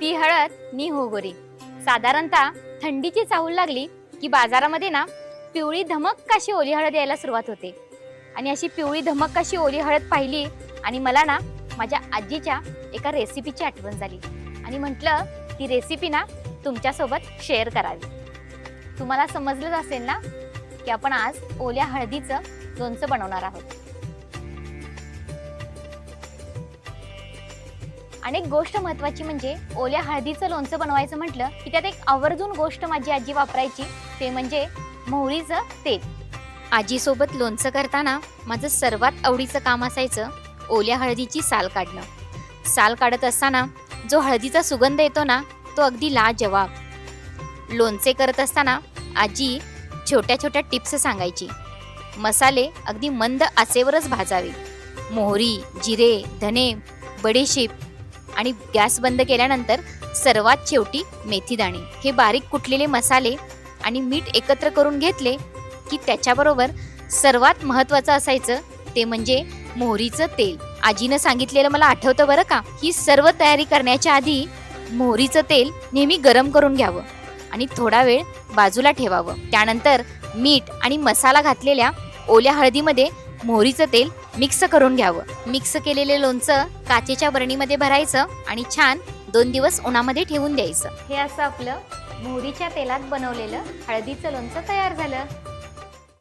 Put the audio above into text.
ती हळद नी हो गोरी साधारणतः थंडीची चाहूल लागली की बाजारामध्ये ना पिवळी धमक कशी ओली हळद यायला सुरुवात होते. आणि अशी पिवळी धमक कशी ओली हळद पाहिली आणि मला ना माझ्या आजीच्या एका रेसिपीची आठवण झाली. आणि म्हटलं ती रेसिपी ना तुमच्यासोबत शेअर करावी. तुम्हाला समजलंच असेल ना की आपण आज ओल्या हळदीचं लोणचं बनवणार आहोत. आणि एक गोष्ट महत्वाची म्हणजे ओल्या हळदीचं लोणचं बनवायचं म्हटलं की त्यात एक आवर्जून गोष्ट माझी आजी वापरायची ते म्हणजे मोहरीचं तेल. आजीसोबत लोणचं करताना माझं सर्वात आवडीचं काम असायचं ओल्या हळदीची साल काढणं. साल काढत असताना जो हळदीचा सुगंध येतो ना तो अगदी लाजवाब. लोणचे करत असताना आजी छोट्या छोट्या टिप्स सांगायची. मसाले अगदी मंद आचेवरच भाजावे. मोहरी जिरे धने बडीशेप आणि गॅस बंद केल्यानंतर सर्वात शेवटी मेथीदाणे. हे बारीक कुटलेले मसाले आणि मीठ एकत्र करून घेतले की त्याच्याबरोबर सर्वात महत्त्वाचं असायचं ते म्हणजे मोहरीचं तेल. आजीनं सांगितलेलं मला आठवतं बरं का? ही सर्व तयारी करण्याच्या आधी मोहरीचं तेल नेहमी गरम करून घ्यावं आणि थोडा वेळ बाजूला ठेवावं. त्यानंतर मीठ आणि मसाला घातलेल्या ओल्या हळदीमध्ये मोहरीचं तेल मिक्स करून घ्यावं. मिक्स केलेले लोणचं काचेच्या बरणीमध्ये भरायचं आणि छान दोन दिवस उन्हामध्ये ठेवून द्यायचं. हे असं आपलं मोहरीच्या तेलात बनवलेलं हळदीचं लोणचं तयार झालं.